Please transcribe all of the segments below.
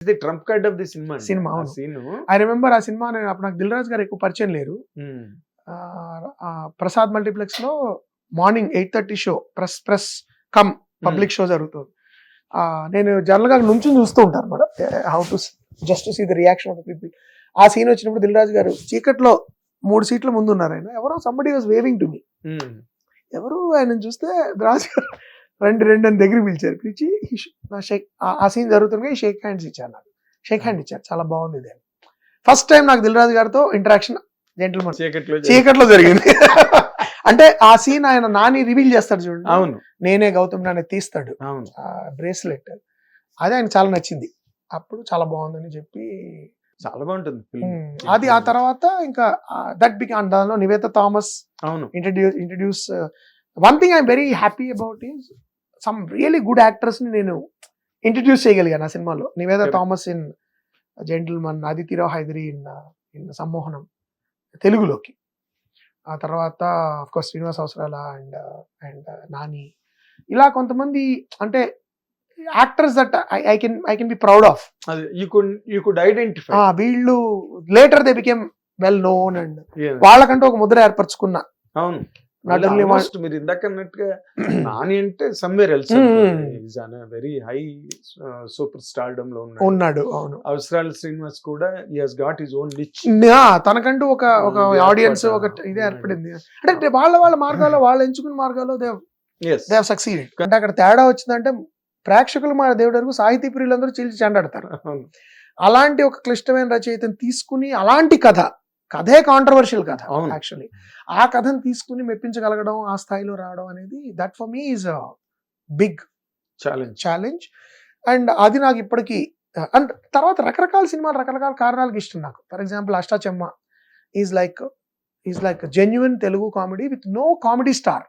The trump card of the cinema cinema. Scene I remember ఆ cinema నేను అప్పుడు నాకు దిల్ రాజు గారు ఎక్కువ పరిచయం లేరు. ఆ, Prasad మల్టీప్లెక్స్లో morning eight thirty show press press come public show జరుగుతుంది. నేను జనరల్గా నుంచి చూస్తూ ఉంటాను అనమాట how to just see the reaction of people ఆ సీన్ వచ్చినప్పుడు దిల్ రాజు గారు చీకట్లో మూడు సీట్ల ముందు ఉన్నారు ఆయన. ఎవరో somebody was waving to me ఎవరు ఆయన చూస్తే రాజు గారు రెండు రెండు అని దగ్గర పిలిచారు. పిలిచి నా షేక్ ఆ సీన్ జరుగుతుండగా షేక్ హ్యాండ్స్ ఇచ్చారు నాకు. షేక్ హ్యాండ్ ఇచ్చారు. చాలా బాగుంది ఇది. ఫస్ట్ టైం నాకు దిల్ రాజు గారితో ఇంటరాక్షన్ జెంటల్మన్ చీకట్లో చీకట్లో జరిగింది. అంటే ఆ సీన్ ఆయన నాని రివీల్ చేస్తాడు చూడండి అవును. నేనే గౌతమ్ నాని తీస్తాడు. అవును. ఆ బ్రేస్లెట్ అది ఆయన చాలా నచ్చింది. అప్పుడు చాలా బాగుందని చెప్పి చాలా బాగుంటుంది అది ఆ తర్వాత ఇంకా దట్ బిక్ దానిలో నివేత థామస్ అవును. Introduce introduce one thing I'm very happy about is some really good యాక్టర్స్ని నేను ఇంట్రడ్యూస్ చేయగలిగాను ఆ సినిమాలో. Niveda. Thomas in Gentleman Aditi Rao Hydari in in Sammohanam తెలుగులోకి. ఆ తర్వాత కోర్స్ శ్రీనివాస్ అవసరాల అండ్ అండ్ నాని ఇలా కొంతమంది అంటే actors that I can I can be proud of అది you could you could identify వీళ్ళు later they became well known and వాళ్ళకంటూ ఒక ముద్ర ఏర్పరచుకున్న అవును. Almost మీరు ఇందాక అన్నట్టుగా నాని అంటే somewhere else Hmm. Very high super స్టార్డమ్లో ఉన్నాడు. ఉన్నాడు అవును. అవసరాలు శ్రీనివాస్ కూడా has got his own yeah, తనకంటూ ఒక ఒక ఇది ఆడియన్స్ ఒక ఇది ఏర్పడింది. అంటే వాళ్ళ వాళ్ళ మార్గాల్లో వాళ్ళు ఎంచుకున్న మార్గాల్లో దే ఎస్ దే సక్సీడ్ అంటే అక్కడ తేడా వచ్చిందంటే ప్రేక్షకులు మన దేవుడి వరకు సాహితీ ప్రియులందరూ చీల్చి చెండాడతారు. అలాంటి ఒక క్లిష్టమైన రచయితను తీసుకుని అలాంటి కథ కథే కాంట్రవర్షియల్ కథ. యాక్చువల్లీ ఆ కథను తీసుకుని మెప్పించగలగడం ఆ స్థాయిలో రావడం అనేది that for me is big challenge challenge and అది నాకు ఇప్పటికీ అండ్ తర్వాత రకరకాల సినిమాలు రకరకాల కారణాలకు ఇష్టం నాకు. For example Ashtachamma is like is like genuine Telugu comedy with no comedy star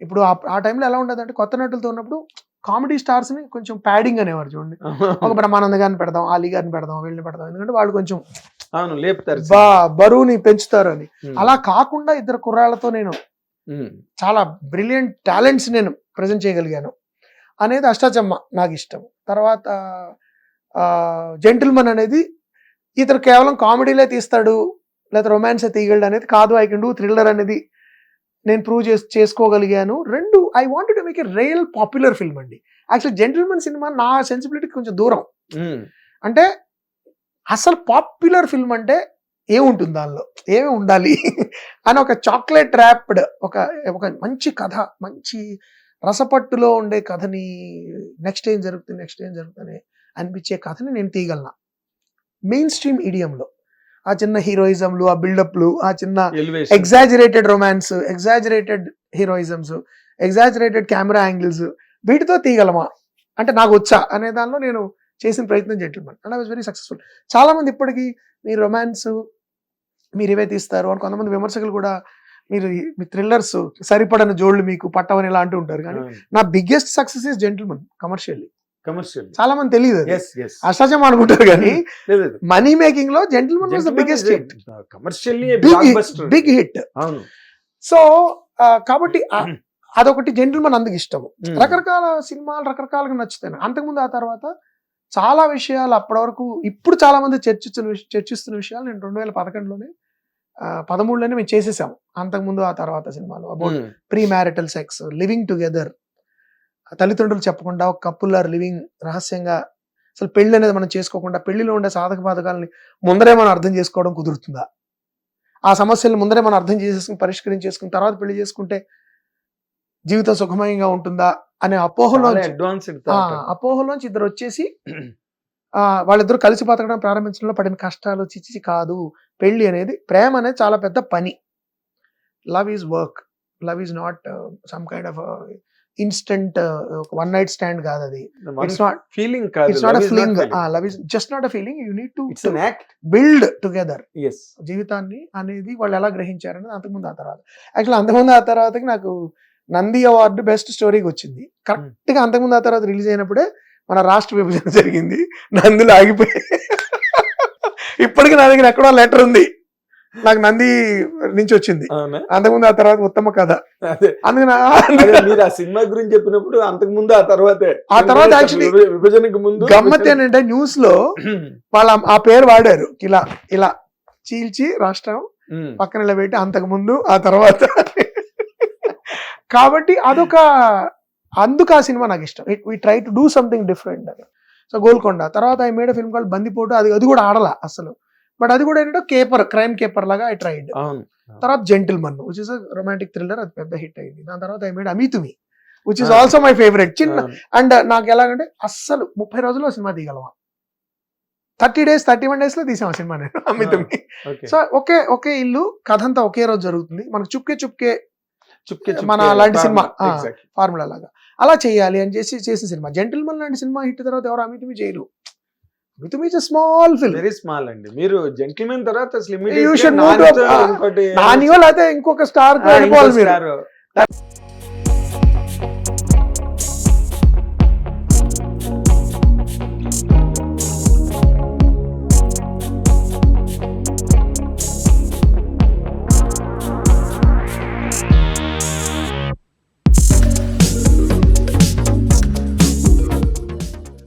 ఇప్పుడు ఆ- ఆ టైంలో ఎలా ఉండదు అంటే కొత్త నటులతో ఉన్నప్పుడు కామెడీ స్టార్స్ని కొంచెం ప్యాడింగ్ అనేవారు చూడండి. ఒక బ్రహ్మానంద గారిని పెడదాం అలీ గారిని పెడదాం వీళ్ళని పెడదాం. ఎందుకంటే వాళ్ళు కొంచెం అవును లేపుతారు బా బరువుని పెంచుతారు అని. అలా కాకుండా ఇద్దరు కుర్రాళ్ళతో నేను. చాలా బ్రిలియంట్ టాలెంట్స్ నేను ప్రజెంట్ చేయగలిగాను అనేది అష్టాచమ్మ నాకు ఇష్టం. తర్వాత జెంటిల్మన్ అనేది ఇతను కేవలం కామెడీలే తీస్తాడు లేదా రొమాన్స్ తీయగలడు అనేది కాదు. ఐ కెన్ డూ థ్రిల్లర్ అనేది నేను ప్రూవ్ చేసి చేసుకోగలిగాను. రెండు I want to make a real popular film అండి. యాక్చువల్ జెంటిల్మన్ సినిమా నా సెన్సిబిలిటీకి కొంచెం దూరం. అంటే అసలు పాపులర్ ఫిల్మ్ అంటే ఏముంటుంది దానిలో? ఏమి ఉండాలి? అని ఒక చాక్లెట్ ర్యాప్డ్ ఒక ఒక మంచి కథ మంచి రసపట్టులో ఉండే కథని నెక్స్ట్ ఏం జరుగుతుంది నెక్స్ట్ ఏం జరుగుతుంది అనిపించే కథని నేను తీయగలను. మెయిన్ స్ట్రీమ్ ఈడియంలో ఆ చిన్న హీరోయిజంలు ఆ బిల్డప్లు ఆ చిన్న. Exaggerated romance exaggerated heroisms exaggerated camera angles వీటితో తీయగలమా? అంటే నాకు వచ్చా అనే దానిలో నేను చేసిన ప్రయత్నం Gentleman. And I was very successful చాలా మంది ఇప్పటికీ మీ రొమాన్స్ మీరు ఇవే తీస్తారు అని కొంతమంది విమర్శకులు కూడా మీరు మీ థ్రిల్లర్స్ సరిపడని జోళ్ళు మీకు పట్టవని ఇలా అంటూ ఉంటారు. కానీ. నా biggest success is Gentleman commercially commercial చాలా మంది తెలియదు అసహజం అనుకుంటారు కానీ money మేకింగ్లో Gentleman was the biggest hit commercially big hit అవును. సో కాబట్టి ఆ- అదొకటి జెంటిల్మన్ అందుకు ఇష్టము. Hmm. రకరకాల సినిమాలు రకరకాలుగా నచ్చుతాయి. అంతకుముందు ఆ తర్వాత చాలా విషయాలు అప్పటి వరకు ఇప్పుడు చాలా మంది చర్చిస్తున్న చర్చిస్తున్న విషయాలు నేను రెండు వేల పదకొండులోనే పదమూడులోనే మేము చేసేసాము. అంతకుముందు ఆ తర్వాత cinema. About. Premarital sex living together. తల్లిదండ్రులు చెప్పకుండా ఒక కపుల్ ఆర్ లివింగ్ రహస్యంగా అసలు పెళ్ళి అనేది మనం చేసుకోకుండా పెళ్ళిలో ఉండే సాధక బాధకాలని ముందరే మనం అర్థం చేసుకోవడం కుదురుతుందా? ఆ సమస్యలను ముందరే మనం అర్థం చేసేసుకుని పరిష్కరించేసుకుని తర్వాత పెళ్ళి చేసుకుంటే జీవితం సుఖమయంగా ఉంటుందా అనే అపోహలో అపోహలోంచి ఇద్దరు వచ్చేసి ఆ వాళ్ళిద్దరు కలిసి బతకడం ప్రారంభించడంలో పడిన కష్టాలు చిచ్చి కాదు. పెళ్ళి అనేది ప్రేమ అనేది చాలా పెద్ద పని. Love is work love is not some kind of instant one night stand కాదు అది. ఇట్స్ నాట్ ఫీలింగ్ కాదు. It's not a feeling love is just not a feeling you need to build together జీవితాన్ని అనేది వాళ్ళు ఎలా గ్రహించారనేది అంతకుముందు ఆ తర్వాత. యాక్చువల్ అంతకుముందు ఆ తర్వాతకి నాకు నంది అవార్డు బెస్ట్ స్టోరీకి వచ్చింది. కరెక్ట్గా అంతకుముందు ఆ తర్వాత రిలీజ్ అయినప్పుడే మన రాష్ట్ర విభజన జరిగింది. నందులు ఆగిపోయి ఇప్పటికి నా దగ్గర ఎక్కడో లెటర్ ఉంది. నాకు నంది నుంచి వచ్చింది. అంతకుముందు ఆ తర్వాత ఉత్తమ కథ. మీరు ఆ సినిమా గురించి చెప్పినప్పుడు అంతకు ముందు ఆ తర్వాతే. ఆ తర్వాత విభజనకు ముందు గమ్మత్ ఏంటంటే న్యూస్లో వాళ్ళ ఆ పేరు వాడారు. ఇలా ఇలా చీల్చి రాష్ట్రం పక్కన ఇలా పెట్టి అంతకు ముందు ఆ తర్వాత కాబట్టి అదొక అందుకు ఆ సినిమా నాకు ఇష్టం. It we try to do something different అని. సో గోల్కొండ. తర్వాత ఐ మేడ్ ఫిల్మ్ కాల్ బందిపోటు అది అది కూడా ఆడలా అసలు. బట్ అది కూడా ఏంటంటే కేపర్ క్రైమ్ కేపర్ లాగా ఐ ట్రైడ్ తర్వాత Gentleman which is romantic thriller అది పెద్ద హిట్ అయింది. దాని తర్వాత I made Amitumi which is. Also my favourite చిన్న. అండ్ నాకు ఎలాగంటే అస్సలు ముప్పై రోజుల్లో సినిమా తీయగలవా థర్టీ డేస్ థర్టీ వన్ డేస్లో తీసాం సినిమా నేను అమితుమి. సో ఒకే ఒకే ఇల్లు కథ అంతా ఒకే రోజు జరుగుతుంది. మనకు చుక్కే చుక్కే చుక్కే మన అలాంటి సినిమా. ఫార్ములా లాగా. అలా చేయాలి అని చేసి చేసిన సినిమా. జెంటిల్మన్ లాంటి సినిమా హిట్ తర్వాత ఎవరు అమితుమి చేయరు Amitumi small film very small అండి. మీరు జెంటిల్మెన్ తర్వాత అసలు నానియో లేకపోతే ఇంకొక స్టార్ మీరు.